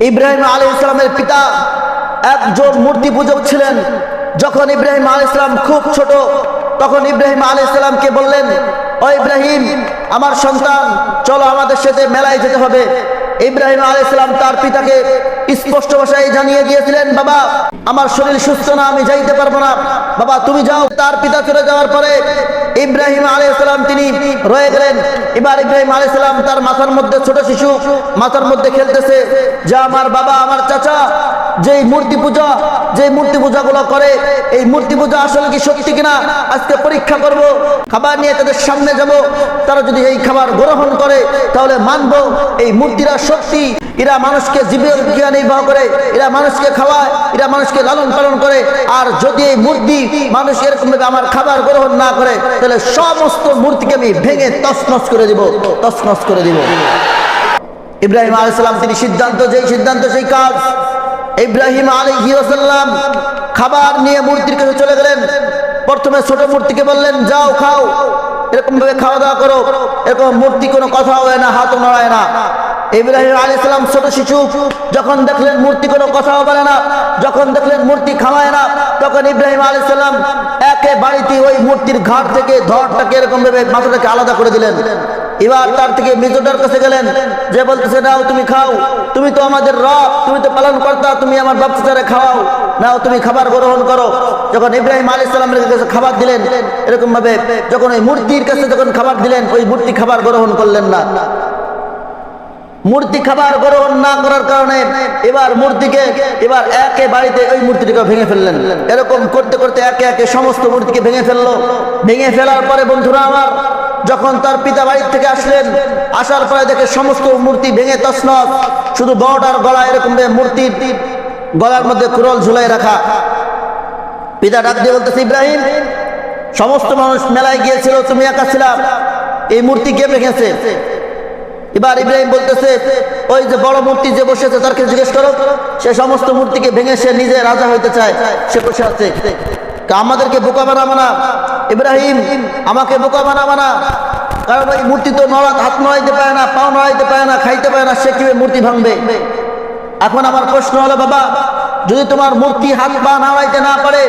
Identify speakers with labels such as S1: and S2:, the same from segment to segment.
S1: ইব্রাহিম আলী ইসলামের পিতা একজন মূর্তি পূজক ছিলেন। যখন ইব্রাহিম আলী ইসলাম খুব ছোট, তখন ইব্রাহিম আলী ইসলামকে বললেন, ও ইব্রাহিম, আমার সন্তান, চলো আমাদের সাথে মেলায় যেতে হবে। ইব্রাহিম আলী ইসলাম তার পিতাকে স্পষ্ট ভাষায় জানিয়ে দিয়েছিলেন, বাবা, আমার শরীর সুস্থ না, আমি যাইতে পারব না। বাবা, তুমি যাও। তার পিতা চলে যাওয়ার পরে ইব্রাহিম আলাইসালাম ইসলাম তিনি রয়ে গেলেন। এবার ইব্রাহিম আলাইসালাম তার মাথার মধ্যে ছোট শিশু, মাথার মধ্যে খেলতেছে, যে আমার বাবা, আমার চাচা, যেই মূর্তি পূজা যে মূর্তি পূজাগুলো করে, এই মূর্তি পূজা আসলে কি সত্যি কিনা? আজকে পরীক্ষা করব, খাবার নিয়ে তাদের সামনে যাব। তারা যদি এই খাবার গ্রহণ করে, তাহলে মানব এই মূর্তিরা সত্যি। এরা মানুষকে জীবিকা নির্বাহ করে, এরা মানুষকে খাওয়ায়, এরা মানুষকে লালন পালন করে। আর যদি এই মূর্তি মানুষ এরকম ভাবে আমার খাবার গ্রহণ না করে, তাহলে সমস্ত মূর্তিকে আমি ভেঙে তছনছ করে দিব, তছনছ করে দিব। ইব্রাহিম আলাইসাল্লাম তিনি সিদ্ধান্ত, যেই সিদ্ধান্ত, সেই কাজ ইব্রাহিম আলী ওসাল্লাম খাবার নিয়ে মূর্তির কাছে চলে গেলেন। প্রথমে ছোট মূর্তিকে বললেন, যাও, খাও। এরকম ভাবে খাওয়া দাওয়া করো। এরকম মূর্তি কোনো কথা হয় না, হাতও নড়ায় না। ইব্রাহিম আলী ইসলাম ছোট শিশু, যখন দেখলেন মূর্তি কোনো কথাও বলে না, যখন দেখলেন মূর্তি খাওয়ায় না, তখন ইব্রাহিম আলী ইসলাম একে বাড়িতে ওই মূর্তির ঘাট থেকে, ধরটাকে এরকম ভাবে মাথাটাকে আলাদা করে দিলেন। এবার তার থেকে মৃতটার কাছে গেলেন। যে বলতেছে, নাও, তুমি খাও। তুমি তো আমাদের রব। তুমি তো পালন কর্তা তুমি আমার বাচ্চারে খাওয়াও, নাও, তুমি খাবার গ্রহণ করো। যখন ইব্রাহিম আলী ইসলামের কাছে খাবার দিলেন এরকম ভাবে যখন ওই মূর্তির কাছে যখন খাবার দিলেন, ওই মূর্তি খাবার গ্রহণ করলেন না। মূর্তি খাবার গ্রহণ না করার কারণে এবার মূর্তিকে, এবার একে বাড়িতে ওই মূর্তিটিকে ভেঙে ফেললেন। এরকম করতে করতে একে একে সমস্ত মূর্তিকে ভেঙে ফেলল। ভেঙে ফেলার পরে বন্ধুরা আমার যখন তার পিতা বাড়ির থেকে আসলেন, আসার পরে দেখে সমস্ত মূর্তি ভেঙে তছনছ। শুধু বড়টার গলা এরকম মূর্তির গলার মধ্যে কুরল ঝুলাই রাখা। পিতা ডাক দিয়ে বলতেছে, ইব্রাহিম, সমস্ত মানুষ মেলায় গিয়েছিল, তুমি একা ছিলাম এই মূর্তি কে ভেঙেছে? এবার ইব্রাহিম বলতেছে, ওই যে বড় মূর্তি যে বসেছে, তারকে জিজ্ঞেস করো। সে সমস্ত মূর্তিকে ভেঙে সে নিজে রাজা হইতে চায়, সে বসে আছে। তা আমাদেরকে বোকা বানাবো না ইব্রাহিম, আমাকে বোকা বানাবো না কারণ ওই মূর্তি তো নড়া হাত নড়াইতে পারে না, পাও নড়াইতে পারে না, খাইতে পারে না, সে কীভাবে মূর্তি ভাঙবে? এখন আমার প্রশ্ন হলো, বাবা, যদি তোমার মূর্তি হাত পা নাড়াইতে না পারে,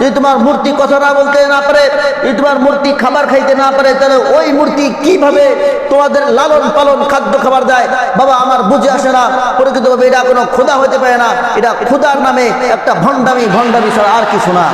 S1: যদি তোমার মূর্তি কথা না বলতে না পারে, যদি তোমার মূর্তি খাবার খাইতে না পারে, তাহলে ওই মূর্তি কীভাবে তোমাদের লালন পালন খাদ্য খাবার দেয়? বাবা, আমার বুঝে আসে না প্রকৃতভাবে এটা কোনো ক্ষুধা হতে পারে না, এটা ক্ষুধার নামে একটা ভণ্ডামি ভণ্ডামি ছাড়া আর কিছু না।